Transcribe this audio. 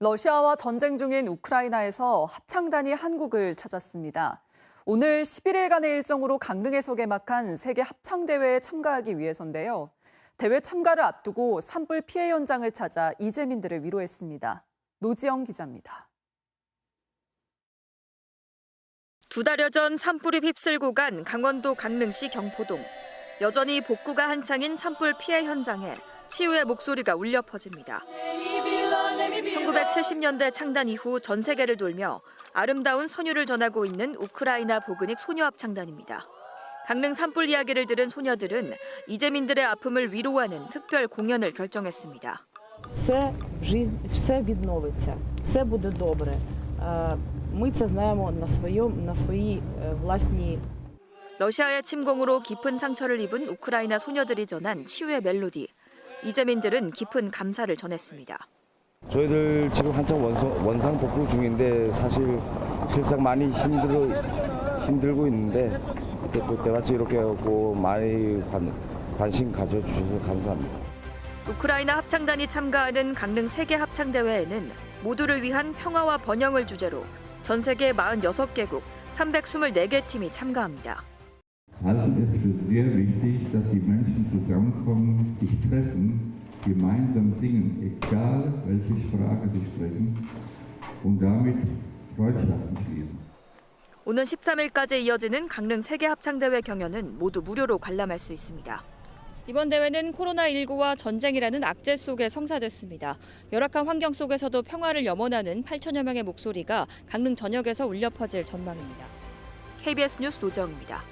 러시아와 전쟁 중인 우크라이나에서 합창단이 한국을 찾았습니다. 오늘 11일간의 일정으로 강릉에서 개막한 세계 합창대회에 참가하기 위해서인데요. 대회 참가를 앞두고 산불 피해 현장을 찾아 이재민들을 위로했습니다. 노지영 기자입니다. 두 달여 전 산불이 휩쓸고 간 강원도 강릉시 경포동. 여전히 복구가 한창인 산불 피해 현장에 치유의 목소리가 울려 퍼집니다. 1970년대 창단 이후 전 세계를 돌며 아름다운 선율을 전하고 있는 우크라이나 보그닉 소녀합창단입니다. 강릉 산불 이야기를 들은 소녀들은 이재민들의 아픔을 위로하는 특별 공연을 결정했습니다. все в житті, все відновиться, все буде добре. Е, Ми це знаємо на своєму на своїй е, власній 러시아의 침공으로 깊은 상처를 입은 우크라이나 소녀들이 전한 치유의 멜로디. 이재민들은 깊은 감사를 전했습니다. 저희들 지금 한창 원상, 원상 복구 중인데 사실 실상 많이 힘들어 힘들고 있는데 때마치 이렇게 하고 많이 관, 관심 가져주셔서 감사합니다. 우크라이나 합창단이 참가하는 강릉 세계 합창 대회에는 모두를 위한 평화와 번영을 주제로 전 세계 46개국 324개 팀이 참가합니다. halten es für sehr wichtig, dass die Menschen zusammenkommen, sich treffen, gemeinsam singen, egal welche Sprache sie sprechen, und damit Freundschaften schließen. 오는 13일까지 이어지는 강릉 세계 합창 대회 경연은 모두 무료로 관람할 수 있습니다. 이번 대회는 코로나19와 전쟁이라는 악재 속에 성사됐습니다. 열악한 환경 속에서도 평화를 염원하는 8천여 명의 목소리가 강릉 전역에서 울려 퍼질 전망입니다. KBS 뉴스 노정입니다.